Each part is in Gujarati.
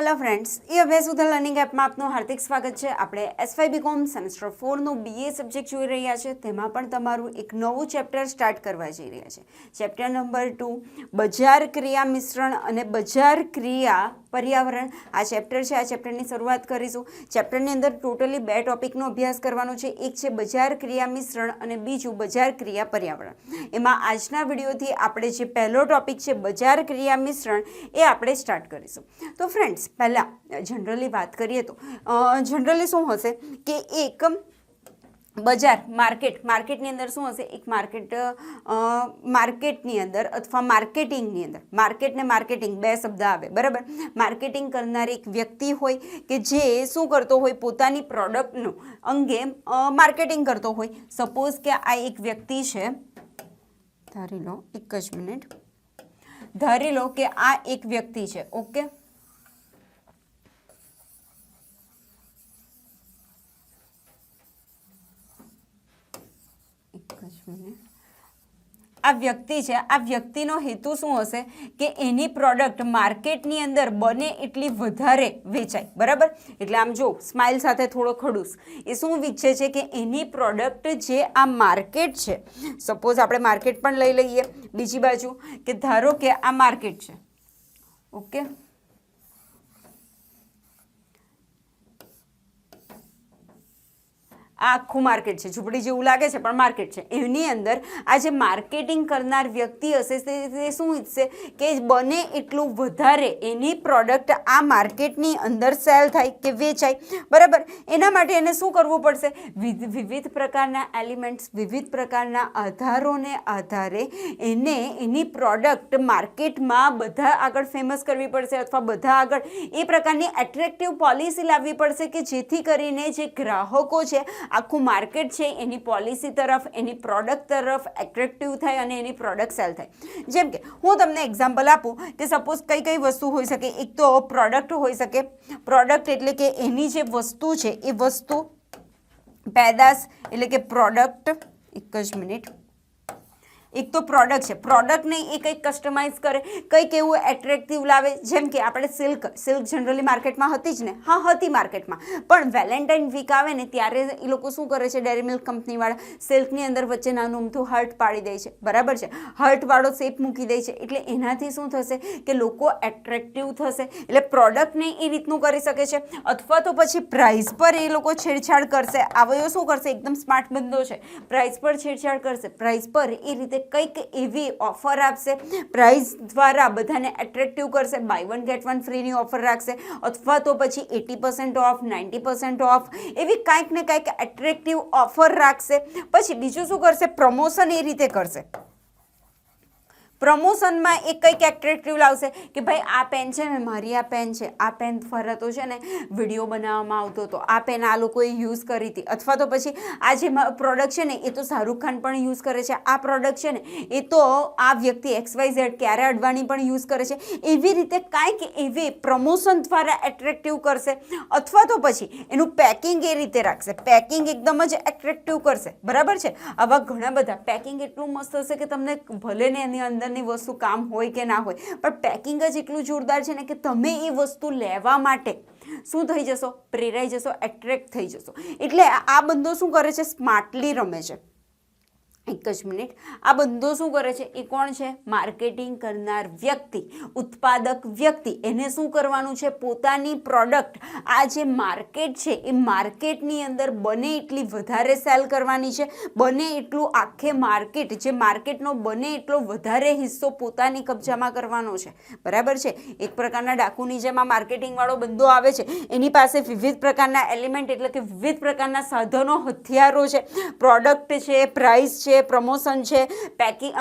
હેલો ફ્રેન્ડ્સ એ અભ્યાસ ઉધર લર્નિંગ એપમાં આપનું હાર્દિક સ્વાગત છે. આપણે એસવાય બીકોમ સેમેસ્ટર ફોરનું બીએ સબ્જેક્ટ જોઈ રહ્યા છે. તેમાં પણ તમારું એક નવું ચેપ્ટર સ્ટાર્ટ કરવા જઈ રહ્યા છે. ચેપ્ટર નંબર ટુ બજાર ક્રિયા મિશ્રણ અને બજાર ક્રિયા પર્યાવરણ. આ ચેપ્ટર છે, આ ચેપ્ટરની શરૂઆત કરીશું. ચેપ્ટરની અંદર ટોટલી બે ટોપિકનો અભ્યાસ કરવાનો છે. એક છે બજાર ક્રિયા મિશ્રણ અને બીજું બજાર ક્રિયા પર્યાવરણ. એમાં આજના વિડીયોથી આપણે જે પહેલો ટોપિક છે બજાર ક્રિયા મિશ્રણ, એ આપણે સ્ટાર્ટ કરીશું. તો ફ્રેન્ડ્સ પહેલાં જનરલી વાત કરીએ તો જનરલી શું હશે કે એક બજાર માર્કેટ માર્કેટની અંદર શું હશે? એક માર્કેટ માર્કેટની અંદર અથવા માર્કેટિંગની અંદર માર્કેટ ને માર્કેટિંગ બે શબ્દ આવે, બરાબર? માર્કેટિંગ કરનાર એક વ્યક્તિ હોય કે જે શું કરતો હોય? પોતાની પ્રોડક્ટનું અંગે માર્કેટિંગ કરતો હોય. સપોઝ કે આ એક વ્યક્તિ છે, ધારી લો, એક જ મિનિટ ધારી લો કે આ એક વ્યક્તિ છે ઓકે એક જ મિનિટ આ વ્યક્તિ છે, આ વ્યક્તિનો હેતુ શું હશે? કે એની પ્રોડક્ટ માર્કેટની અંદર બને એટલી વધારે વેચાય, બરાબર? એટલે આમ જો સ્માઇલ સાથે થોડો ખડૂસ. એ શું વિચે છે કે એની પ્રોડક્ટ જે આ માર્કેટ છે સપોઝ આપણે માર્કેટ પણ લઈ લઈએ બીજી બાજુ, કે ધારો કે આ માર્કેટ છે, ઓકે? આખું માર્કેટ છે. ઝૂંપડી જેવું લાગે છે, પણ માર્કેટ છે. એની અંદર આ જે માર્કેટિંગ કરનાર વ્યક્તિ હશે, તે શું ઈચ્છશે? કે બને એટલું વધારે એની પ્રોડક્ટ આ માર્કેટની અંદર સેલ થાય કે વેચાય. બરાબર? એના માટે એને શું કરવું પડશે? વિધ વિવિધ પ્રકારના એલિમેન્ટ્સ વિવિધ પ્રકારના આધારોને આધારે એને એની પ્રોડક્ટ માર્કેટમાં બધા આગળ ફેમસ કરવી પડશે અથવા બધા આગળ એ પ્રકારની એટ્રેક્ટિવ પોલિસી લાવવી પડશે કે જેથી કરીને જે ગ્રાહકો છે આખું માર્કેટ છે, એની પોલિસી તરફ, એની પ્રોડક્ટ તરફ એટ્રેક્ટિવ થાય અને એની પ્રોડક્ટ સેલ થાય. જેમ કે, હું તમને એક્ઝામ્પલ આપું કે સપોઝ કઈ કઈ વસ્તુ હોઈ શકે. એક તો પ્રોડક્ટ હોઈ શકે. પ્રોડક્ટ એટલે કે એની જે વસ્તુ છે, એ વસ્તુ પેદાશ એટલે કે પ્રોડક્ટ એક જ મિનિટ એક તો પ્રોડક્ટ છે. પ્રોડક્ટને એ કંઈક કસ્ટમાઇઝ કરે, કંઈક એવું એટ્રેક્ટિવ લાવે. જેમ કે આપણે સિલ્ક સિલ્ક જનરલી માર્કેટમાં હતી જ ને? હા, હતી માર્કેટમાં પણ વેલેન્ટાઇન વીક આવે ને, ત્યારે એ લોકો શું કરે છે? ડેરી મિલ્ક કંપનીવાળા સિલ્કની અંદર વચ્ચે નાનું અમથું હર્ટ પાડી દે છે. બરાબર છે? હર્ટવાળો શેપ મૂકી દે છે. એટલે એનાથી શું થશે કે લોકો એટ્રેક્ટિવ થશે. એટલે પ્રોડક્ટને એ રીતનું કરી શકે છે. અથવા તો પછી પ્રાઇસ પર એ લોકો છેડછાડ કરશે. આવયો શું કરશે? એકદમ સ્માર્ટ બંદો છે. પ્રાઇસ પર છેડછાડ કરશે. પ્રાઇસ પર એ રીતે કંઈક એવી ઓફર આપશે પ્રાઇસ દ્વારા બધાને એટ્રેક્ટિવ કરશે બાય વન ગેટ વન ફ્રીની ઓફર રાખશે, અથવા તો પછી eighty percent off ninety percent off એવી કાંઈક ને કાંઈક એટ્રેક્ટિવ ઓફર રાખશે. પછી બીજું શું કરશે? પ્રમોશન એ રીતે કરશે. પ્રમોશનમાં એ કંઈક એટ્રેક્ટિવ લાવશે કે ભાઈ, આ પેન છે ને, મારી આ પેન છે, આ પેન ફરતો છે ને વીડિયો બનાવવામાં આવતો હતો, આ પેન આ લોકોએ યુઝ કરી હતી. અથવા તો પછી આ જે પ્રોડક્ટ છે ને, એ તો શાહરૂખ ખાન પણ યુઝ કરે છે. આ પ્રોડક્ટ છે ને, એ તો આ વ્યક્તિ એક્સ વાય ઝેડ ક્યારે અડવાણી પણ યુઝ કરે છે. એવી રીતે કાંઈક એવી પ્રમોશન દ્વારા એટ્રેક્ટિવ કરશે. અથવા તો પછી એનું પેકિંગ એ રીતે રાખશે. પેકિંગ એકદમ જ એટ્રેક્ટિવ કરશે. બરાબર છે? આવા ઘણા બધા પેકિંગ એટલું મસ્ત હશે કે તમને ભલે ને એની અંદર અંદરની વસ્તુ કામ હોય કે ના હોય. પણ પેકિંગ જ એટલું જોરદાર છે ને કે તમે એ વસ્તુ લેવા માટે શું થઈ જશો? પ્રેરાઈ જશો એટ્રેક્ટ થઈ જશો. એટલે આ બંદો શું કરે છે? સ્માર્ટલી રમે છે. એક જ મિનિટ. આ બંધો શું કરે છે? એ કોણ છે? માર્કેટિંગ કરનાર વ્યક્તિ, ઉત્પાદક વ્યક્તિ. એને શું કરવાનું છે? પોતાની પ્રોડક્ટ. આ જે માર્કેટ છે, એ માર્કેટની અંદર બને એટલી વધારે સેલ કરવાની છે. બને એટલું આખે માર્કેટ, જે માર્કેટનો બને એટલો વધારે હિસ્સો પોતાની કબજામાં કરવાનો છે. બરાબર છે? એક પ્રકારના ડાકુની જેમ માર્કેટિંગવાળો બંધો આવે છે. એની પાસે વિવિધ પ્રકારના એલિમેન્ટ, એટલે કે વિવિધ પ્રકારના સાધનો, હથિયારો છે. પ્રોડક્ટ છે, પ્રાઇસ છે પ્રમોશન છે પેકિંગ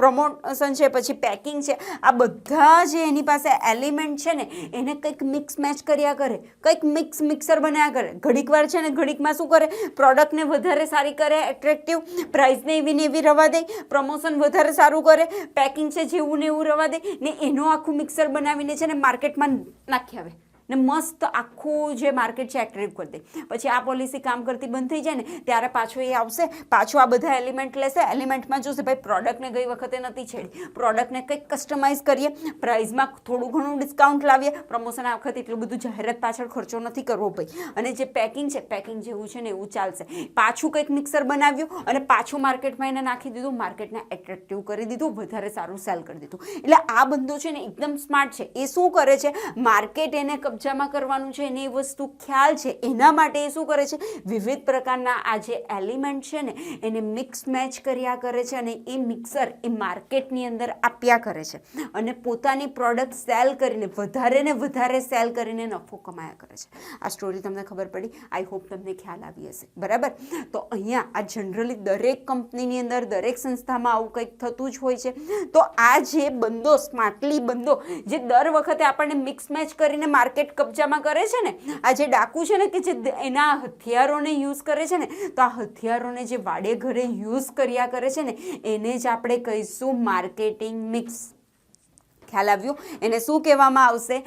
પ્રમોશન છે, પછી પેકિંગ છે. આ બધા જે એની પાસે એલિમેન્ટ છે ને, એને કંઈક મિક્સ મેચ કર્યા કરે. કંઈક મિક્સ મિક્સર બનાવ્યા કરે. ઘડીક છે ને, ઘડીકમાં શું કરે? પ્રોડક્ટને વધારે સારી કરે એટ્રેક્ટિવ પ્રાઇસને એવી ને એવી રવા દે પ્રમોશન વધારે સારું કરે પેકિંગ છે, જેવું ને એવું રવા દે ને એનું આખું મિક્સર બનાવીને છે ને માર્કેટમાં નાખી આવે. ને મસ્ત આખું જે માર્કેટ છે એટ્રેક્ટ કરી દે. પછી આ પોલિસી કામ કરતી બંધ થઈ જાય ને, ત્યારે પાછો એ આવશે. પાછો આ બધા એલિમેન્ટ લેશે. એલિમેન્ટમાં જોશે, ભાઈ પ્રોડક્ટને ગઈ વખતે નથી છેડી. પ્રોડક્ટને કંઈક કસ્ટમાઇઝ કરીએ. પ્રાઇઝમાં થોડું ઘણું ડિસ્કાઉન્ટ લાવીએ. પ્રમોશન આ વખતે એટલું બધું જાહેરાત પાછળ ખર્ચો નથી કરવો ભાઈ. અને જે પેકિંગ છે પેકિંગ જેવું છે ને, એવું ચાલશે. પાછું કંઈક મિક્સર બનાવ્યું અને પાછું માર્કેટમાં એને નાખી દીધું. માર્કેટને એટ્રેક્ટિવ કરી દીધું. વધારે સારું સેલ કરી દીધું. એટલે આ બંધો છે ને, એકદમ સ્માર્ટ છે. એ શું કરે છે? માર્કેટ એને કબજામાં કરવાનું છે એને એ વસ્તુ ખ્યાલ છે, એના માટે એ શું કરે છે? વિવિધ પ્રકારના આ જે એલિમેન્ટ છે ને, એને મિક્સ મેચ કર્યા કરે છે અને એ મિક્સર એ માર્કેટની અંદર આપ્યા કરે છે. અને પોતાની પ્રોડક્ટ સેલ કરીને, વધારે ને વધારે સેલ કરીને નફો કમાયા કરે છે. આ સ્ટોરી તમને ખબર પડી? આઈ હોપ તમને ખ્યાલ આવી હશે. બરાબર? તો અહીંયા આ જનરલી દરેક કંપનીની અંદર, દરેક સંસ્થામાં આવું કંઈક થતું જ હોય છે. તો આ જે બંદો સ્માર્ટલી બંદો, જે દર વખતે આપણને મિક્સ મેચ કરીને માર્કેટ કબજામાં કરે છે ને, આ જે ડાકુ છે ને કે જે એના હથિયારોને યુઝ કરે છે ને, તો આ હથિયારોને જે વાડે ઘરે યુઝ કર્યા કરે છે ને, એને જ આપણે કહીશું માર્કેટિંગ મિક્સ ખ્યાલ આવ્યું? એને શું કહેવામાં આવશે?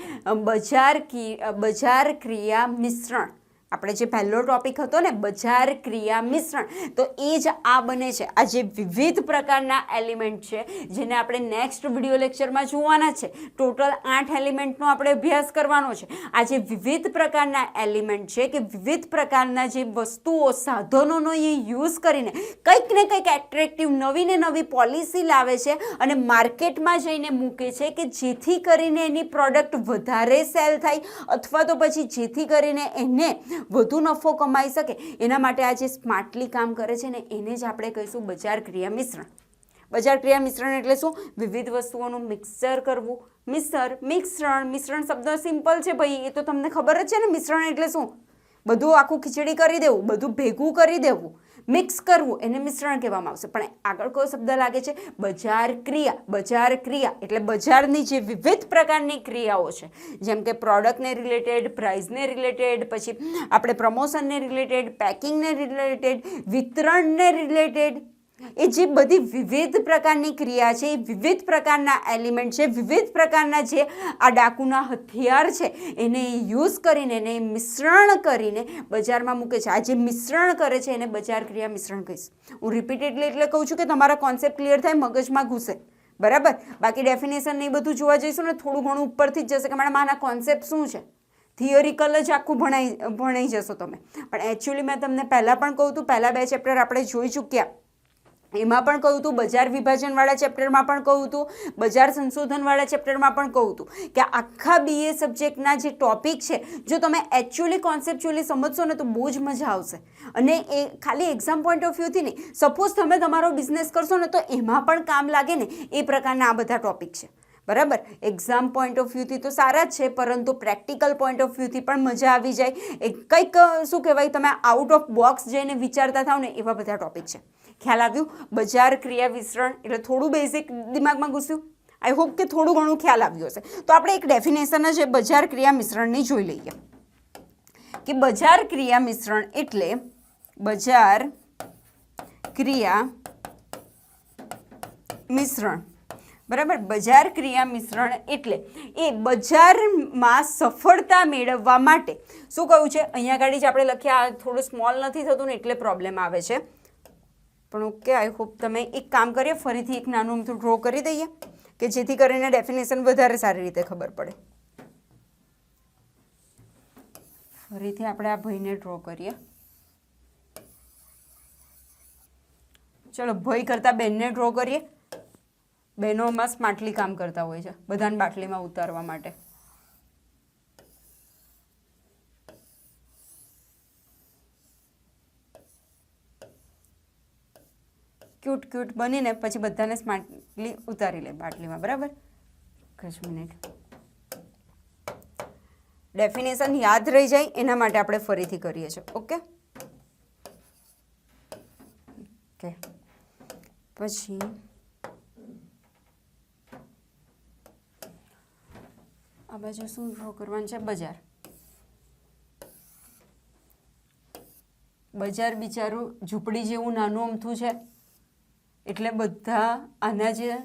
બજાર કી બજાર ક્રિયા મિશ્રણ. આપણે જે પહેલો ટોપિક હતો ને, બજાર ક્રિયા મિશ્રણ, તો એ જ આ બને છે. આ જે વિવિધ પ્રકારના એલિમેન્ટ છે, જેને આપણે નેક્સ્ટ વીડિયો લેક્ચરમાં જોવાના છે. ટોટલ આઠ એલિમેન્ટનો આપણે અભ્યાસ કરવાનો છે. આ જે વિવિધ પ્રકારના એલિમેન્ટ છે કે વિવિધ પ્રકારના જે વસ્તુઓ, સાધનોનો એ યુઝ કરીને કંઈક ને કંઈક એટ્રેક્ટિવ નવી ને નવી પોલિસી લાવે છે અને માર્કેટમાં જઈને મૂકે છે કે જેથી કરીને એની પ્રોડક્ટ વધારે સેલ થાય, અથવા તો પછી જેથી કરીને એને વધુ નફો કમાઈ શકે. એના માટે આ જે સ્માર્ટલી કામ કરે છે ને, એને જ આપણે કહીશું બજાર ક્રિયા મિશ્રણ. બજાર ક્રિયા મિશ્રણ એટલે શું? વિવિધ વસ્તુઓનું મિક્સર કરવું. મિક્સર, મિશ્રણ મિશ્રણ શબ્દ સિમ્પલ છે ભાઈ, એ તો તમને ખબર જ છે ને, મિશ્રણ એટલે શું? બધું આખું ખીચડી કરી દેવું, બધું ભેગું કરી દેવું મિક્સ કરવું, એને મિશ્રણ કહેવામાં આવશે. પણ આગળ કયો શબ્દ લાગે છે? બજાર ક્રિયા બજાર ક્રિયા, એટલે બજારની જે વિવિધ પ્રકારની ક્રિયાઓ છે, જેમ કે પ્રોડક્ટને રિલેટેડ પ્રાઇઝને રિલેટેડ પછી આપણે પ્રમોશનને રિલેટેડ પેકિંગને રિલેટેડ વિતરણને રિલેટેડ એ જે બધી વિવિધ પ્રકારની ક્રિયા છે, એ વિવિધ પ્રકારના એલિમેન્ટ છે, વિવિધ પ્રકારના જે આ ડાકુના હથિયાર છે, એને યુઝ કરીને એને મિશ્રણ કરીને બજારમાં મૂકે છે. આ જે મિશ્રણ કરે છે, એને બજાર ક્રિયા મિશ્રણ કહીશ. હું રિપીટેડલી એટલે કહું છું કે તમારા કોન્સેપ્ટ ક્લિયર થાય, મગજમાં ઘૂસે. બરાબર? બાકી ડેફિનેશન ને એ બધું જોવા જઈશું ને, થોડું ઘણું ઉપરથી જ જશે કે મેડમ, આના કોન્સેપ્ટ શું છે? થિયરિકલ જ આખું ભણાઈ ભણાઈ જશો તમે. પણ એકચ્યુઅલી મેં તમને પહેલાં પણ કહું હતું પહેલાં બે ચેપ્ટર આપણે જોઈ ચૂક્યા. એમાં પણ કહું હતું બજાર વિભાજનવાળા ચેપ્ટરમાં પણ કહું હતું બજાર સંશોધનવાળા ચેપ્ટરમાં પણ કહું હતું કે આખા બીએ સબ્જેક્ટના જે ટોપિક છે, જો તમે એકચ્યુઅલી કોન્સેપ્ચ્યુઅલી સમજશો ને તો બહુ જ મજા આવશે. અને એ ખાલી એક્ઝામ પોઈન્ટ ઓફ વ્યૂથી નહીં સપોઝ તમે તમારો બિઝનેસ કરશો ને તો એમાં પણ કામ લાગે ને, એ પ્રકારના આ બધા ટોપિક છે. બરાબર? એક્ઝામ પોઈન્ટ ઓફ વ્યૂથી તો સારા જ છે, પરંતુ પ્રેક્ટિકલ પોઈન્ટ ઓફ વ્યૂથી પણ મજા આવી જાય. એ કંઈક, શું કહેવાય, તમે આઉટ ઓફ બોક્સ જઈને વિચારતા થાવ ને, એવા બધા ટોપિક છે. ખ્યાલ આવ્યું? બજાર ક્રિયા વિસ્તરણ, એટલે થોડું બેઝિક દિમાગમાં ઘૂસ્યું? આઈ હોપ કે થોડું ઘણું ખ્યાલ આવ્યું હશે. તો આપણે એક ડેફિનેશન જ બજાર ક્રિયા મિશ્રણની જોઈ લઈએ. કે બજાર ક્રિયા મિશ્રણ એટલે બજાર ક્રિયા મિશ્રણ. બરાબર? બજાર ક્રિયા મિશ્રણ એટલે એ બજારમાં સફળતા મેળવવા માટે. શું કહ્યું છે? અહીંયા આગળ જ આપણે લખ્યા થોડું સ્મોલ નથી થતું ને, એટલે પ્રોબ્લેમ આવે છે. પણ ઓકે આઈ હોપ તમે એક કામ કરીએ, ફરીથી એક નાનું અમથું ડ્રો કરી દઈએ, કે જેથી કરીને ડેફિનેશન વધારે સારી રીતે ખબર પડે. ફરીથી આપણે આ ભયને ડ્રો કરીએ. ચલો, ભય કરતાં બેનને ડ્રો કરીએ. બહેનોમાં સ્માર્ટલી કામ કરતા હોય છે, બધાને બાટલીમાં ઉતારવા માટે. ક્યુટ ક્યુટ બનીને પછી બધાને સ્માર્ટલી ઉતારી લે બાટલીમાં, બરાબર? કશ મિનિટ. ડેફિનેશન યાદ રહી જાય, એના માટે આપણે ફરીથી કરીએ છીએ, ઓકે? ઓકે. પછી આ બાજુ શું ડ્રો કરવાનું છે? બજાર. બજાર બિચારું ઝૂંપડી જેવું નાનું અમથું છે. એટલે બધા આના જે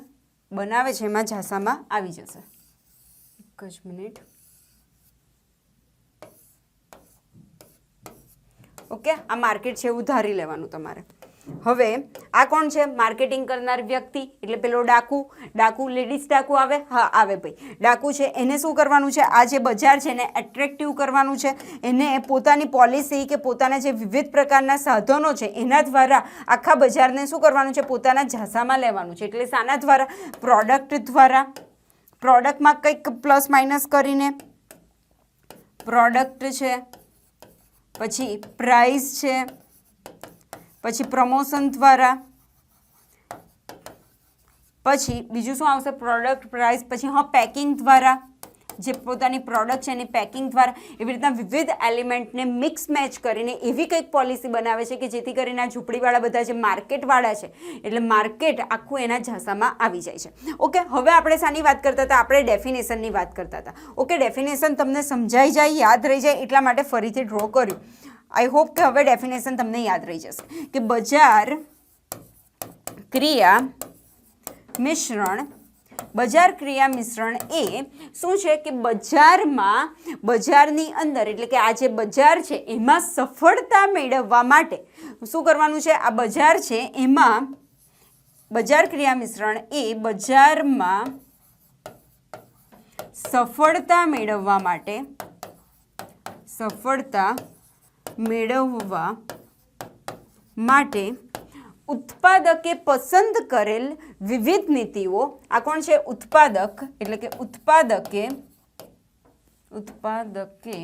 બનાવે છે એમાં ઝાંસામાં આવી જશે. એક જ મિનિટ. ઓકે, આ માર્કેટ છે એવું ધારી લેવાનું તમારે. હવે આ કોણ છે? માર્કેટિંગ કરનાર વ્યક્તિ, એટલે પેલો ડાકુ. ડાકુ લેડીઝ ડાકુ આવે? હા, આવે ભાઈ. ડાકુ છે, એને શું કરવાનું છે? આ જે બજાર છે, એને એટ્રેક્ટિવ કરવાનું છે. એને પોતાની પોલિસી કે પોતાના જે વિવિધ પ્રકારના સાધનો છે, એના દ્વારા આખા બજારને શું કરવાનું છે? પોતાના ઝાંસામાં લેવાનું છે. એટલે શાના દ્વારા? પ્રોડક્ટ દ્વારા. પ્રોડક્ટમાં કંઈક પ્લસ માઇનસ કરીને પ્રોડક્ટ છે. પછી પ્રાઇસ છે. પછી પ્રમોશન દ્વારા. પછી બીજું શું આવશે? પ્રોડક્ટ પ્રાઇસ પછી હા પેકિંગ દ્વારા. જે પોતાની પ્રોડક્ટ છે એની પેકિંગ દ્વારા એવી રીતના વિવિધ એલિમેન્ટને મિક્સ મેચ કરીને એવી કંઈક પોલિસી બનાવે છે કે જેથી કરીને આ ઝૂંપડીવાળા બધા જે માર્કેટવાળા છે, એટલે માર્કેટ આખું એના ઝાંસામાં આવી જાય છે. ઓકે હવે આપણે શાની વાત કરતા હતા? આપણે ડેફિનેશનની વાત કરતા હતા. ઓકે ડેફિનેશન તમને સમજાઈ જાય, યાદ રહી જાય, એટલા માટે ફરીથી ડ્રો કર્યું. આઈ હોપ કે હવે ડેફિનેશન તમને યાદ રહી જશે કે બજાર ક્રિયા મિશ્રણ, બજાર ક્રિયા મિશ્રણ એ શું છે કે બજારમાં, બજારની અંદર એટલે કે આ જે બજાર છે એમાં સફળતા મેળવવા માટે શું કરવાનું છે? આ બજાર છે એમાં બજાર ક્રિયા મિશ્રણ એ બજારમાં સફળતા મેળવવા માટે, સફળતા મેળવવા માટે ઉત્પાદકે પસંદ કરેલ વિવિધ નીતિઓ. આ કોણ છે? ઉત્પાદક, એટલે કે ઉત્પાદકે ઉત્પાદકે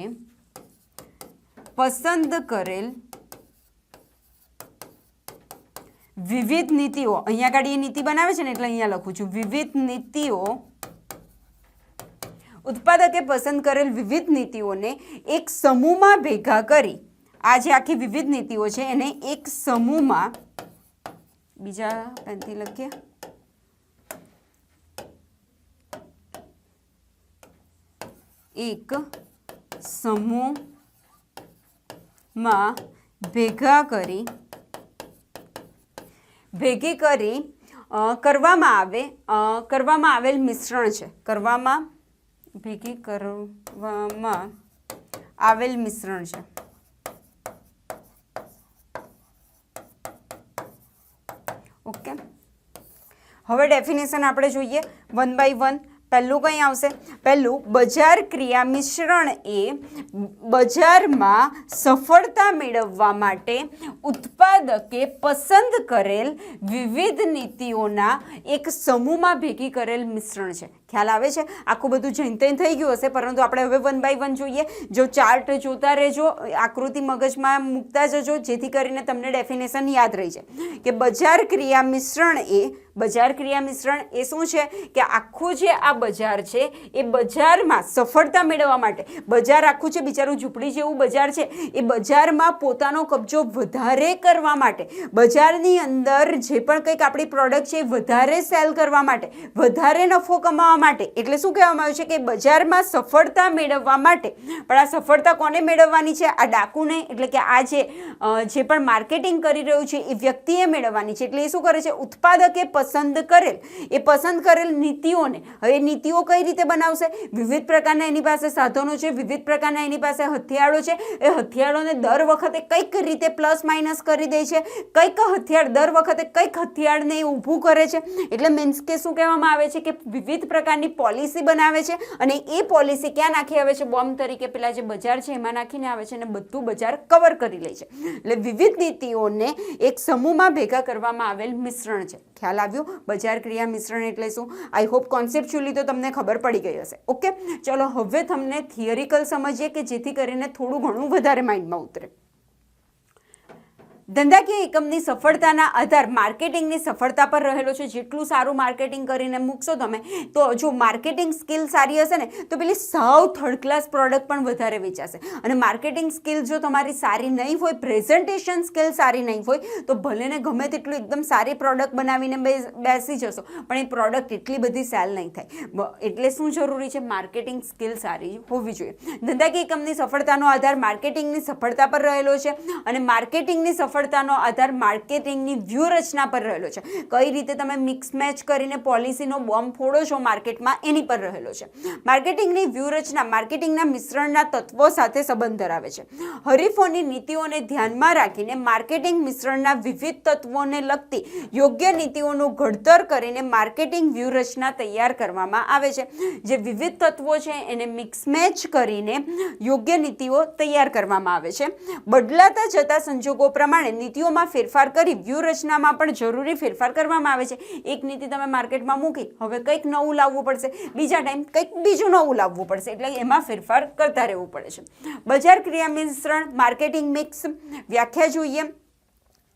પસંદ કરેલ વિવિધ નીતિઓ. અહીંયા આગળ એ નીતિ બનાવે છે ને, એટલે અહીંયા લખું છું. વિવિધ નીતિઓ. ઉત્પાદકે પસંદ કરેલ વિવિધ નીતિઓને એક સમૂહમાં ભેગા કરી આ જે આખી વિવિધ નીતિઓ છે, એને એક સમૂહમાં બીજા પેનથી લખીએ. એક સમૂહમાં ભેગા કરી, ભેગી કરી કરવામાં આવે કરવામાં આવેલ મિશ્રણ છે. કરવામાં, ભેગી કરવામાં આવેલ મિશ્રણ છે. ઓકે હવે ડેફિનેશન આપણે જોઈએ. વન બાય વન પહેલું કંઈ આવશે? પહેલું, બજાર ક્રિયા મિશ્રણ એ બજારમાં સફળતા મેળવવા માટે ઉત્પાદકે પસંદ કરેલ વિવિધ નીતિઓના એક સમૂહમાં ભેગી કરેલ મિશ્રણ છે. ખ્યાલ આવે છે? આખું બધું જૈન તૈન થઈ ગયું હશે, પરંતુ આપણે હવે વન બાય વન જોઈએ. જો ચાર્ટ જોતા રહેજો, આકૃતિ મગજમાં મૂકતા જજો, જેથી કરીને તમને ડેફિનેશન યાદ રહી જાય. કે બજાર ક્રિયા મિશ્રણ એ, બજાર ક્રિયા મિશ્રણ એ શું છે? કે આખું જે આ બજાર છે, એ બજારમાં સફળતા મેળવવા માટે, બજાર આખું છે બિચારું ઝૂંપડી જેવું બજાર છે, એ બજારમાં પોતાનો કબજો વધારે કરવા માટે, બજારની અંદર જે પણ કંઈક આપણી પ્રોડક્ટ છે, એ વધારે સેલ કરવા માટે, વધારે નફો કમાવા માટે. એટલે શું કહેવામાં આવ્યું છે કે બજારમાં સફળતા મેળવવા માટે, પણ આ સફળતા કોને મેળવવાની છે? આ ડાકુને, એટલે કે આ જે પણ માર્કેટિંગ કરી રહ્યું છે, એ વ્યક્તિએ મેળવવાની છે. એટલે એ શું કરે છે? ઉત્પાદકે પસંદ કરેલ. એ પસંદ કરેલ નીતિઓને, હવે નીતિઓ કઈ રીતે બનાવશે? વિવિધ પ્રકારના એની પાસે સાધનો છે, વિવિધ પ્રકારના એની પાસે હથિયારો છે. એ હથિયારોને દર વખતે કંઈક રીતે પ્લસ માઇનસ કરી દે છે. કંઈક હથિયાર, દર વખતે કંઈક હથિયારને એ ઊભું કરે છે. એટલે મીન્સ કે શું કહેવામાં આવે છે કે વિવિધ પ્રકારની પોલિસી બનાવે છે અને એ પોલિસી ક્યાં નાખી આવે છે? બોમ્બ તરીકે પેલા જે બજાર છે એમાં નાખીને આવે છે અને બધું બજાર કવર કરી લે છે. એટલે વિવિધ નીતિઓને એક સમૂહમાં ભેગા કરવામાં આવેલ મિશ્રણ છે. ખ્યાલ આવ્યું? બજાર ક્રિયા મિશ્રણ એટલે શું? આઈ હોપ કોન્સેપ્ચ્યુઅલી તો તમને ખબર પડી ગઈ હશે. ઓકે ચલો, હવે તમને થિયરિકલ સમજીએ કે જેથી કરીને થોડું ઘણું વધારે માઇન્ડમાં ઉતરે. ધંધાકીય એકમની સફળતાના આધાર માર્કેટિંગની સફળતા પર રહેલો છે. જેટલું સારું માર્કેટિંગ કરીને મૂકશો તમે, તો જો માર્કેટિંગ સ્કિલ સારી હશે ને, તો પેલી સાવ થર્ડ ક્લાસ પ્રોડક્ટ પણ વધારે વેચાશે. અને માર્કેટિંગ સ્કિલ જો તમારી સારી નહીં હોય પ્રેઝન્ટેશન સ્કિલ સારી નહીં હોય, તો ભલે ને ગમે તેટલું એકદમ સારી પ્રોડક્ટ બનાવીને બેસી જશો, પણ એ પ્રોડક્ટ એટલી બધી સેલ નહીં થાય. એટલે શું જરૂરી છે? માર્કેટિંગ સ્કિલ સારી હોવી જોઈએ. ધંધાકીય એકમની સફળતાનો આધાર માર્કેટિંગની સફળતા પર રહેલો છે. અને માર્કેટિંગની સફળતા સફળતાનો આધાર માર્કેટિંગની વ્યૂહરચના પર રહેલો છે. કઈ રીતે તમે મિક્સ મેચ કરીને પોલિસીનો બોમ્બ ફોડો છો માર્કેટમાં એની પર રહેલો છે. માર્કેટિંગની વ્યૂહરચના માર્કેટિંગના મિશ્રણના તત્વો સાથે સંબંધ ધરાવે છે. હરીફોની નીતિઓને ધ્યાનમાં રાખીને માર્કેટિંગ મિશ્રણના વિવિધ તત્વોને લગતી યોગ્ય નીતિઓનું ઘડતર કરીને માર્કેટિંગ વ્યૂહરચના તૈયાર કરવામાં આવે છે. જે વિવિધ તત્વો છે એને મિક્સ મેચ કરીને યોગ્ય નીતિઓ તૈયાર કરવામાં આવે છે. બદલાતા જતા સંજોગો પ્રમાણે નીતિઓમાં ફેરફાર કરી વ્યૂહરચનામાં પણ જરૂરી ફેરફાર કરવામાં આવે છે. એક નીતિ તમે માર્કેટમાં મૂકી, હવે કંઈક નવું લાવવું પડશે. બીજા ટાઈમ કંઈક બીજું નવું લાવવું પડશે. એટલે એમાં ફેરફાર કરતા રહેવું પડે છે. બજાર ક્રિયા મિશ્રણ માર્કેટિંગ મિક્સ વ્યાખ્યા જોઈએ.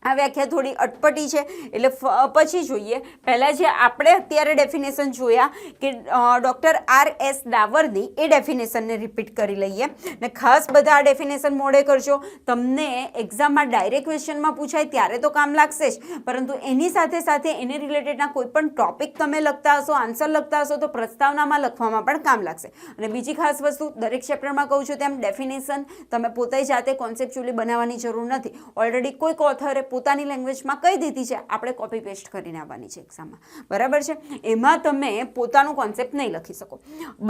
આ વ્યાખ્યા થોડી અટપટી છે, એટલે પછી જોઈએ. પહેલાં જે આપણે અત્યારે ડેફિનેશન જોયા કે ડૉક્ટર આર એસ દાવરની એ ડેફિનેશનને રિપીટ કરી લઈએ. ને ખાસ બધા આ ડેફિનેશન મોડે કરજો. તમને એક્ઝામમાં ડાયરેક્ટ ક્વેશ્ચનમાં પૂછાય ત્યારે તો કામ લાગશે જ. પરંતુ એની સાથે સાથે એને રિલેટેડના કોઈ પણ ટોપિક તમે લખતા હશો આન્સર લખતા હશો, તો પ્રસ્તાવનામાં લખવામાં પણ કામ લાગશે. અને બીજી ખાસ વસ્તુ દરેક ચેપ્ટરમાં કહું છું તેમ ડેફિનેશન તમે પોતે જાતે કોન્સેપ્ચ્યુઅલી બનાવવાની જરૂર નથી. ઓલરેડી કોઈક ઓથરે પોતાની લેંગ્વેજમાં કહી દીધી છે. આપણે કોપી પેસ્ટ કરીને આવવાની છે એક્ઝામમાં બરાબર છે? એમાં તમે પોતાનું કોન્સેપ્ટ નહીં લખી શકો.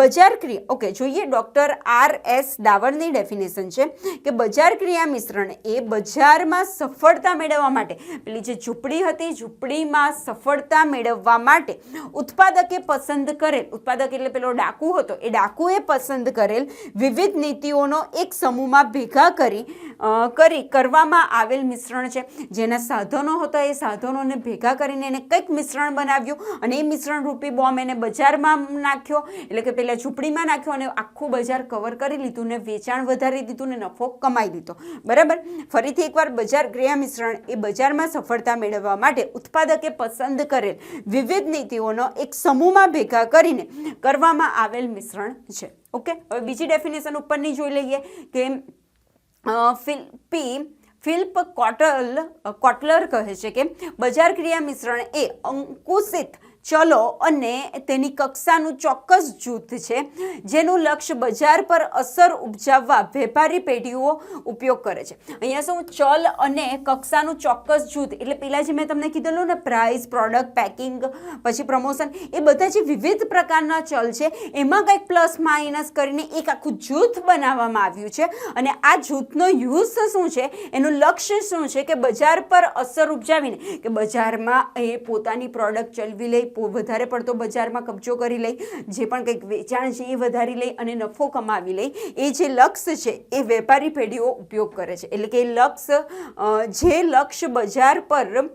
બજાર ક્રિયા ઓકે જોઈએ ડૉક્ટર આર એસ ડાવરની ડેફિનેશન છે કે બજાર ક્રિયા મિશ્રણ એ બજારમાં સફળતા મેળવવા માટે, પેલી જે ઝૂંપડી હતી, ઝૂંપડીમાં સફળતા મેળવવા માટે ઉત્પાદકે પસંદ કરેલ, ઉત્પાદક એટલે પેલો ડાકુ હતો, એ ડાકુએ પસંદ કરેલ વિવિધ નીતિઓનો એક સમૂહમાં ભેગા કરી કરી કરવામાં આવેલ મિશ્રણ છે. જેના સાધનો હતા, એ સાધનોને ભેગા કરીને એને કંઈક મિશ્રણ બનાવ્યું અને એ મિશ્રણ રૂપી બોમ્બ એને બજારમાં નાખ્યો. એટલે કે પહેલાં ઝૂંપડીમાં નાખ્યો અને આખું બજાર કવર કરી લીધું ને વેચાણ વધારી દીધું ને નફો કમાઈ લીધો. બરાબર? ફરીથી એકવાર બજાર ક્રિયા મિશ્રણ એ બજારમાં સફળતા મેળવવા માટે ઉત્પાદકે પસંદ કરેલ વિવિધ નીતિઓનો એક સમૂહમાં ભેગા કરીને કરવામાં આવેલ મિશ્રણ છે. ઓકે? હવે બીજી ડેફિનેશન ઉપરની જોઈ લઈએ કે ફિલ્પી ફિલ્પ કોટલ કોટલર કહે છે કે બજાર ક્રિયા મિશ્રણ એ અંકુશિત ચલો અને તેની કક્ષાનું ચોક્કસ જૂથ છે, જેનું લક્ષ્ય બજાર પર અસર ઉપજાવવા વેપારી પેઢીઓ ઉપયોગ કરે છે. અહીંયા શું ચલ અને કક્ષાનું ચોક્કસ જૂથ, એટલે પહેલાં જે મેં તમને કીધેલું ને પ્રાઇસ પ્રોડક્ટ પેકિંગ પછી પ્રમોશન એ બધા જે વિવિધ પ્રકારના ચલ છે, એમાં કંઈક પ્લસ માઇનસ કરીને એક આખું જૂથ બનાવવામાં આવ્યું છે. અને આ જૂથનો યુઝ શું છે, એનું લક્ષ્ય શું છે, કે બજાર પર અસર ઉપજાવીને, કે બજારમાં એ પોતાની પ્રોડક્ટ ચલવી લે પો- વધારે પડતો બજારમાં કબજો કરી લઈ, જે પણ કંઈક વેચાણ છે એ વધારી લઈ અને નફો કમાવી લઈ, એ જે લક્ષ્ય છે એ વેપારી પેઢીઓ ઉપયોગ કરે છે. એટલે કે એ લક્ષ્ય જે લક્ષ્ય બજાર પર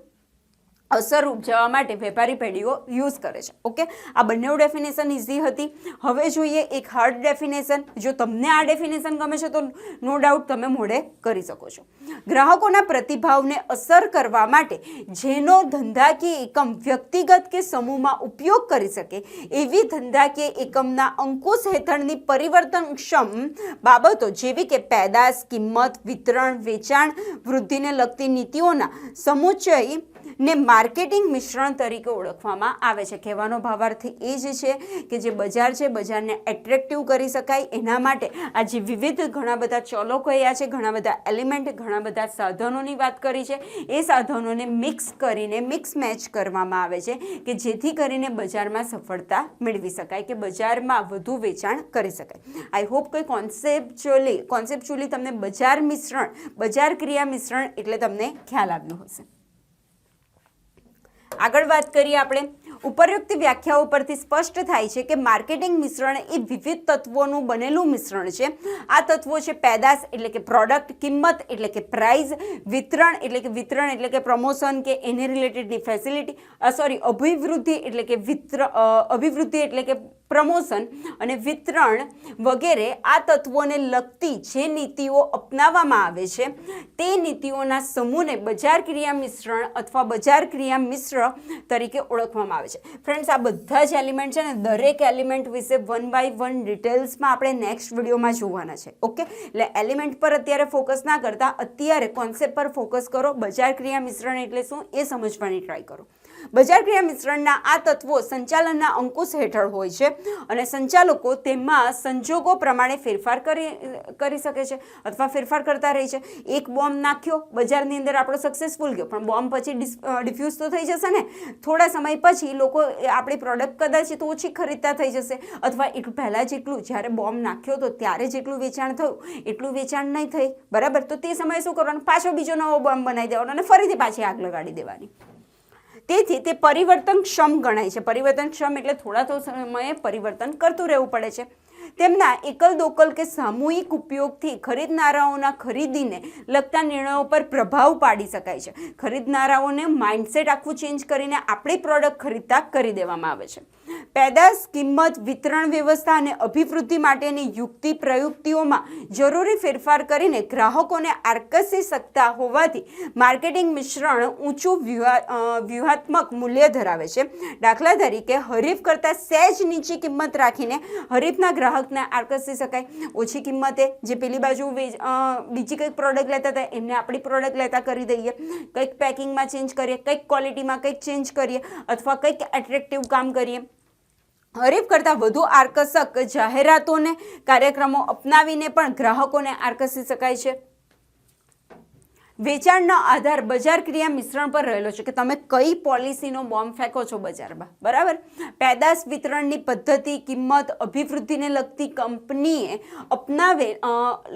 અસર ઉપજાવવા માટે વેપારી પેઢીઓ યુઝ કરે છે. ઓકે આ બંને ડેફિનેશન ઇઝી હતી. હવે જોઈએ એક હાર્ડ ડેફિનેશન જો તમને આ ડેફિનેશન ગમે છે તો નો ડાઉટ તમે મોડે કરી શકો છો. ગ્રાહકોના પ્રતિભાવને અસર કરવા માટે જેનો ધંધાકીય એકમ વ્યક્તિગત કે સમૂહમાં ઉપયોગ કરી શકે, એવી ધંધાકીય એકમના અંકુશ હેઠળની પરિવર્તનક્ષમ બાબતો જેવી કે પેદાશ, કિંમત, વિતરણ, વેચાણ વૃદ્ધિને લગતી નીતિઓના સમુચ્ચય ને માર્કેટિંગ મિશ્રણ તરીકે ઓળખવામાં આવે છે. કહેવાનો ભાવાર્થ એ જ છે કે જે બજાર છે, બજારને એટ્રેક્ટિવ કરી શકાય. એના માટે આ જે વિવિધ ઘણા બધા ચલો કયા છે, ઘણા બધા એલિમેન્ટ, ઘણા બધા સાધનોની વાત કરી છે. એ સાધનોને મિક્સ કરીને મિક્સ મેચ કરવામાં આવે છે કે જેથી કરીને બજારમાં સફળતા મેળવી શકાય કે બજારમાં વધુ વેચાણ કરી શકાય. આઈ હોપ કે કોન્સેપ્ચ્યુઅલી કોન્સેપ્ચ્યુઅલી તમને બજાર મિશ્રણ, બજાર ક્રિયા મિશ્રણ એટલે તમને ખ્યાલ આવ્યો હશે. આગળ વાત કરીએ આપણે. ઉપરયુક્ત વ્યાખ્યાઓ પરથી સ્પષ્ટ થાય છે કે માર્કેટિંગ મિશ્રણ એ વિવિધ તત્વોનું બનેલું મિશ્રણ છે. આ તત્વો છે પેદાશ એટલે કે પ્રોડક્ટ, કિંમત એટલે કે પ્રાઇસ, વિતરણ એટલે કે વિતરણ એટલે કે પ્રમોશન કે એને રિલેટેડની ફેસિલિટી સોરી અભિવૃદ્ધિ એટલે કે વિત્ર અભિવૃદ્ધિ એટલે કે પ્રમોશન અને વિતરણ વગેરે આ તત્વોને લગતી જે નીતિઓ અપનાવવામાં આવે છે, તે નીતિઓના સમૂહને બજાર ક્રિયા મિશ્રણ અથવા બજાર ક્રિયા મિશ્ર તરીકે ઓળખવામાં આવે છે. ફ્રેન્ડ્સ આ બધા જ એલિમેન્ટ છે ને દરેક એલિમેન્ટ વિશે વન બાય વન ડિટેલ્સમાં આપણે નેક્સ્ટ વિડીયોમાં જોવાના છે. ઓકે એટલે એલિમેન્ટ પર અત્યારે ફોકસ ના કરતા, અત્યારે કોન્સેપ્ટ પર ફોકસ કરો, બજાર ક્રિયા મિશ્રણ એટલે શું એ સમજવાની ટ્રાય કરો. બજાર ક્રિયા મિશ્રણના આ તત્વો સંચાલનના અંકુશ હેઠળ હોય છે અને સંચાલકો તેમાં સંજોગો પ્રમાણે ફેરફાર કરી કરી શકે છે અથવા ફેરફાર કરતા રહે છે. એક બોમ્બ નાખ્યો, બજારની અંદર આપણો સક્સેસફુલ ગયો. પણ બોમ્બ પછી ડિફ્યુઝ તો થઈ જશે ને? થોડા સમય પછી લોકો આપણી પ્રોડક્ટ કદાચ તો ઓછી ખરીદતા થઈ જશે. અથવા એટલું પહેલાં જેટલું, જ્યારે બોમ્બ નાખ્યો તો ત્યારે જેટલું વેચાણ થયું, એટલું વેચાણ નહીં થઈ. બરાબર? તો તે સમયે શું કરવાનું? પાછો બીજો નવો બોમ્બ બનાવી દેવાનો અને ફરીથી પાછી આગ લગાડી દેવાની. તેથી તે પરિવર્તનક્ષમ ગણાય છે. પરિવર્તનક્ષમ એટલે થોડા તો સમયે પરિવર્તન કરતું રહેવું પડે છે. તેમના એકલ દોકલ કે સામૂહિક ઉપયોગથી ખરીદનારાઓના ખરીદીને લગતા નિર્ણયો પર પ્રભાવ પાડી શકાય છે. ખરીદનારાઓને માઇન્ડસેટ આખું ચેન્જ કરીને આપણી પ્રોડક્ટ ખરીદતા કરી દેવામાં આવે છે. પેદાશ, કિંમત, વિતરણ વ્યવસ્થા અને અભિવૃદ્ધિ માટેની યુક્તિ પ્રયુક્તિઓમાં જરૂરી ફેરફાર કરીને ગ્રાહકોને આકર્ષી શકતા હોવાથી માર્કેટિંગ મિશ્રણ ઊંચું વ્યૂહાત્મક મૂલ્ય ધરાવે છે. દાખલા તરીકે હરીફ કરતાં સહેજ નીચી કિંમત રાખીને હરીફના ગ્રાહકને આકર્ષી શકાય. ઓછી કિંમતે જે પેલી બાજુ બીજી કંઈક પ્રોડક્ટ લેતા હતા, એમને આપણી પ્રોડક્ટ લેતા કરી દઈએ. કંઈક પેકિંગમાં ચેન્જ કરીએ, કંઈક ક્વોલિટીમાં કંઈક ચેન્જ કરીએ, અથવા કંઈક એટ્રેક્ટિવ કામ કરીએ. હરીફ કરતાં વધુ આકર્ષક જાહેરાતોને, કાર્યક્રમો અપનાવીને પણ ગ્રાહકોને આકર્ષી શકાય છે. વેચાણનો આધાર બજાર ક્રિયા મિશ્રણ પર રહેલો છે કે તમે કઈ પોલિસીનો બોમ્બ ફેંકો છો બજારમાં? બરાબર? પેદાશ વિતરણની પદ્ધતિ, કિંમત, અભિવૃદ્ધિને લગતી કંપનીએ અપનાવે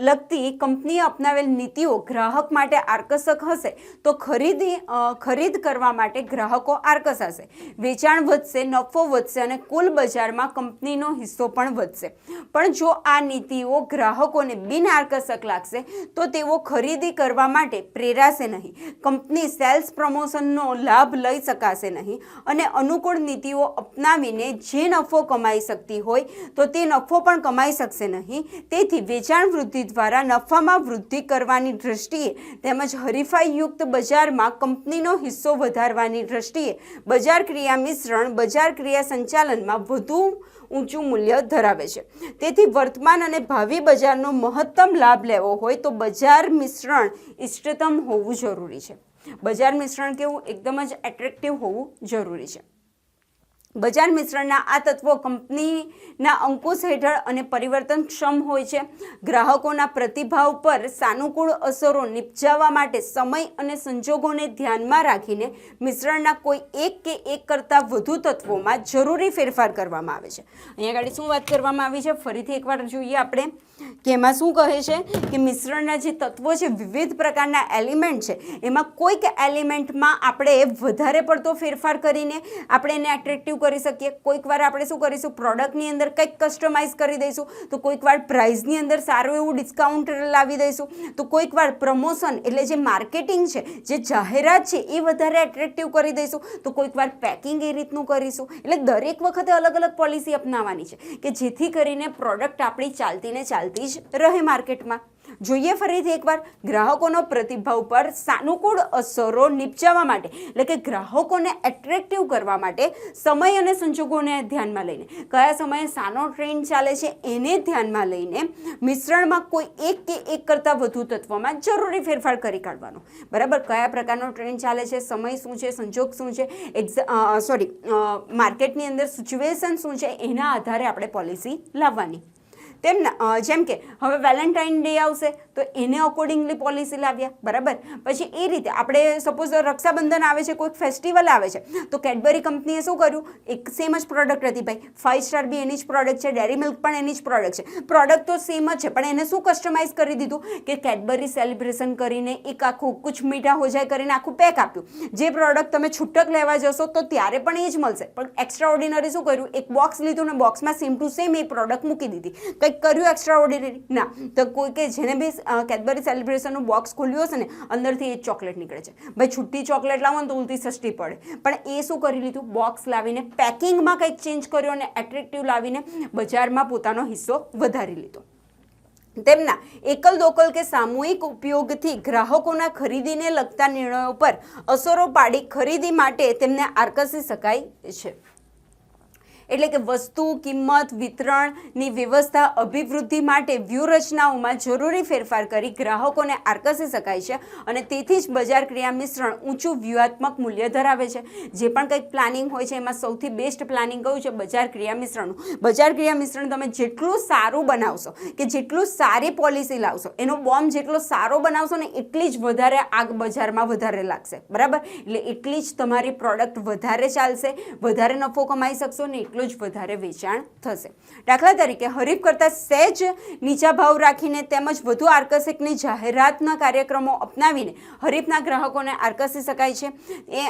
લગતી કંપનીએ અપનાવેલ નીતિઓ ગ્રાહક માટે આકર્ષક હશે તો ખરીદી ખરીદ કરવા માટે ગ્રાહકો આકર્ષાશે. વેચાણ વધશે, નફો વધશે અને કુલ બજારમાં કંપનીનો હિસ્સો પણ વધશે. પણ જો આ નીતિઓ ગ્રાહકોને બિન આકર્ષક લાગશે તો તેઓ ખરીદી કરવા માટે પ્રેરાશે નહીં. કંપની સેલ્સ પ્રમોશનનો લાભ લઈ શકાશે નહીં અને અનુકૂળ નીતિઓ અપનાવીને જે નફો કમાઈ શકતી હોય તો તે નફો પણ કમાઈ શકશે નહીં. તેથી વેચાણ વૃદ્ધિ દ્વારા નફામાં વૃદ્ધિ કરવાની દ્રષ્ટિએ તેમજ હરીફાઈયુક્ત બજારમાં કંપનીનો હિસ્સો વધારવાની દ્રષ્ટિએ બજાર ક્રિયા મિશ્રણ બજાર ક્રિયા સંચાલનમાં વધુ ઊંચું મૂલ્ય ધરાવે છે. તેથી વર્તમાન અને ભાવિ બજારનો મહત્તમ લાભ લેવો હોય તો બજાર મિશ્રણ ઇષ્ટતમ હોવું જરૂરી છે. બજાર મિશ્રણ કેવું? એકદમ જ એટ્રેક્ટિવ હોવું જરૂરી છે. બજાર મિશ્રણના આ તત્વો કંપનીના અંકુશ હેઠળ અને પરિવર્તનક્ષમ હોય છે. ગ્રાહકોના પ્રતિભાવ પર સાનુકૂળ અસરો નિપજાવવા માટે સમય અને સંજોગોને ધ્યાનમાં રાખીને મિશ્રણના કોઈ એક કે એક કરતાં વધુ તત્વોમાં જરૂરી ફેરફાર કરવામાં આવે છે. અહીંયા આગળ શું વાત કરવામાં આવી છે? ફરીથી એકવાર જોઈએ આપણે કે એમાં શું કહે છે કે મિશ્રણના જે તત્વો છે વિવિધ પ્રકારના એલિમેન્ટ છે. એમાં કોઈક એલિમેન્ટમાં આપણે વધારે પડતો ફેરફાર કરીને આપણે એને એટ્રેક્ટિવ કરી શકીએ? કોઈક વાર આપણે શું કરીશું? પ્રોડક્ટની અંદર કંઈક કસ્ટમાઇઝ કરી દઈશું. તો કોઈક વાર પ્રાઇઝની અંદર સારું એવું ડિસ્કાઉન્ટ લાવી દઈશું. તો કોઈક વાર પ્રમોશન એટલે જે માર્કેટિંગ છે, જે જાહેરાત છે, એ વધારે એટ્રેક્ટિવ કરી દઈશું. તો કોઈક વાર પેકિંગ એ રીતનું કરીશું. એટલે દરેક વખતે અલગ અલગ પોલિસી અપનાવવાની છે કે જેથી કરીને પ્રોડક્ટ આપણી ચાલતી ને ચાલતી જ રહે માર્કેટમાં જોઈએ ફરીથી એકવાર ગ્રાહકોનો પ્રતિભાવ પર સાનુકૂળ અસરો નિપજાવવા માટે, એટલે કે ગ્રાહકોને એટ્રેક્ટિવ કરવા માટે સમય અને સંજોગોને ધ્યાનમાં લઈને. કયા સમયે સાનો ટ્રેન્ડ ચાલે છે એને ધ્યાનમાં લઈને મિશ્રણમાં કોઈ એક કે એક કરતાં વધુ તત્વોમાં જરૂરી ફેરફાર કરી કાઢવાનો. બરાબર? કયા પ્રકારનો ટ્રેન્ડ ચાલે છે? સમય શું છે? સંજોગ શું છે? એક્ઝા સોરી માર્કેટની અંદર સિચ્યુએશન શું છે? એના આધારે આપણે પોલિસી લાવવાની. તેમના જેમ કે, હવે વેલેન્ટાઇન ડે આવશે, તો એને અકોર્ડિંગલી પોલિસી લાવ્યા, બરાબર? પછી એ રીતે, આપણે સપોઝ રક્ષાબંધન આવે છે, કોઈક ફેસ્ટિવલ આવે છે, તો કેડબરી કંપનીએ શું કર્યું? એક સેમ જ પ્રોડક્ટ હતી ભાઈ. ફાઇવ સ્ટાર બી એની જ પ્રોડક્ટ છે ડેરી મિલ્ક પણ એની જ પ્રોડક્ટ છે. પ્રોડક્ટ તો સેમ જ છે, પણ એને શું કસ્ટમાઇઝ કરી દીધું? કે કેડબરી સેલિબ્રેશન કરીને એક આખું કુછ મીઠા હો જાય કરીને આખું પેક આપ્યું. જે પ્રોડક્ટ તમે છૂટક લેવા જશો, તો ત્યારે પણ એ જ મળશે. પણ એક્સ્ટ્રા ઓર્ડિનરી શું કર્યું? એક બોક્સ લીધું ને બોક્સમાં સેમ ટુ સેમ એ પ્રોડક્ટ મૂકી દીધી. કંઈક કર્યું એક્સ્ટ્રા ઓર્ડિનરી ના, તો કોઈ કે જેને બી કેડબરી સેલિબ્રેશનનું બોક્સ ખોલ્યું હશે ને, અંદરથી એ ચોકલેટ નીકળે છે. ભાઈ, છૂટી ચોકલેટ લાવો ને તો ઉલટી સસ્તી પડે. પણ એ શું કરી લીધું? બોક્સ લાવીને પેકિંગમાં કંઈક ચેન્જ કર્યો અને એટ્રેક્ટિવ લાવીને બજારમાં પોતાનો હિસ્સો વધારી લીધો. તેમના એકલ દોકલ કે સામૂહિક ઉપયોગથી ગ્રાહકોના ખરીદીને લગતા નિર્ણયો પર અસરો પાડી ખરીદી માટે તેમને આકર્ષી શકાય છે. એટલે કે વસ્તુ, કિંમત, વિતરણની વ્યવસ્થા, અભિવૃદ્ધિ માટે વ્યૂહરચનાઓમાં જરૂરી ફેરફાર કરી ગ્રાહકોને આકર્ષી શકાય છે અને તેથી જ બજાર ક્રિયા મિશ્રણ ઊંચું વ્યૂહાત્મક મૂલ્ય ધરાવે છે. જે પણ કંઈક પ્લાનિંગ હોય છે, એમાં સૌથી બેસ્ટ પ્લાનિંગ કયું છે? બજાર ક્રિયા મિશ્રણનું. બજાર ક્રિયા મિશ્રણ તમે જેટલું સારું બનાવશો કે જેટલું સારી પોલિસી લાવશો, એનો બોમ્બ જેટલો સારો બનાવશો ને એટલી જ વધારે આગ બજારમાં વધારે લાગશે. બરાબર? એટલે એટલી જ તમારી પ્રોડક્ટ વધારે ચાલશે, વધારે નફો કમાઈ શકશો ને એટલું જ વધારે વેચાણ થશે. દાખલા તરીકે, હરીફ કરતાં સહેજ નીચા ભાવ રાખીને તેમજ વધુ આકર્ષકની જાહેરાતના કાર્યક્રમો અપનાવીને હરીફના ગ્રાહકોને આકર્ષી શકાય છે. એ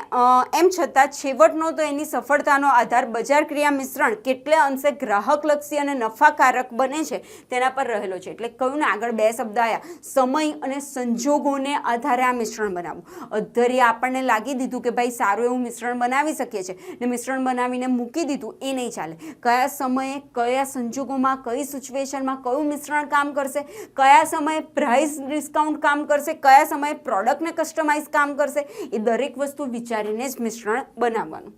એમ છતાં છેવટનો તો એની સફળતાનો આધાર બજાર ક્રિયા મિશ્રણ કેટલે અંશે ગ્રાહકલક્ષી અને નફાકારક બને છે તેના પર રહેલો છે. એટલે કહ્યું ને, આગળ બે શબ્દ આવ્યા સમય અને સંજોગોને આધારે આ મિશ્રણ બનાવવું. અધ્ધરીએ આપણને લાગી દીધું કે ભાઈ સારું એવું મિશ્રણ બનાવી શકીએ છીએ. ને મિશ્રણ બનાવીને મૂકી દીધું, એ નહીં ચાલે. કયા સમયે કયા સંજોગોમાં, કઈ સિચ્યુએશનમાં કયું મિશ્રણ કામ કરશે, કયા સમયે પ્રાઇસ ડિસ્કાઉન્ટ કામ કરશે, કયા સમયે પ્રોડક્ટને કસ્ટમાઇઝ કામ કરશે, એ દરેક વસ્તુ વિચારીને જ મિશ્રણ બનાવવાનું.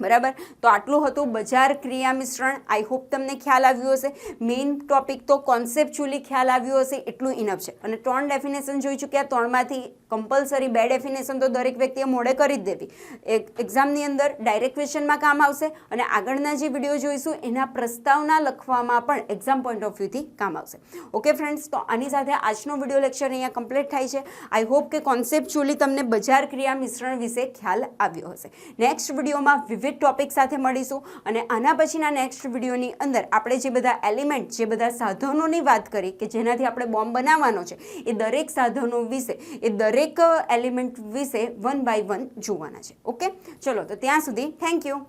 બરાબર? તો આટલું હતું બજાર ક્રિયા મિશ્રણ. આઈ હોપ તમને ખ્યાલ આવ્યો હશે. મેઇન ટોપિક તો કોન્સેપ્ચ્યુઅલી ખ્યાલ આવ્યો હશે. એટલું ઇનફ છે. અને ત્રણ ડેફિનેશન જોઈ ચૂક્યા. ત્રણમાંથી કમ્પલસરી બે ડેફિનેશન તો દરેક વ્યક્તિએ મોડે કરી જ દેવી. એક એક્ઝામની અંદર ડાયરેક્ટ ક્વેશ્ચનમાં કામ આવશે. અને આગળના જે વીડિયો જોઈશું, એના પ્રસ્તાવના લખવામાં પણ એક્ઝામ પોઈન્ટ ઓફ વ્યૂથી કામ આવશે. ઓકે ફ્રેન્ડ્સ તો આની સાથે આજનો વીડિયો લેક્ચર અહીંયા કમ્પ્લીટ થાય છે. આઈ હોપ કે કોન્સેપ્ચ્યુઅલી તમને બજાર ક્રિયા મિશ્રણ વિશે ખ્યાલ આવ્યો હશે. નેક્સ્ટ વિડીયોમાં વિવિધ ટોપિક સાથે મળીશું અને આના પછીના નેક્સ્ટ વિડીયોની અંદર આપણે જે બધા એલિમેન્ટ જે બધા સાધનોની વાત કરી કે જેનાથી આપણે બોમ્બ બનાવવાનો છે, એ દરેક સાધનો વિશે, એ દરેક એલિમેન્ટ વિશે વન બાય વન જોવાના છે. ઓકે ચલો, તો ત્યાં સુધી થેન્ક યુ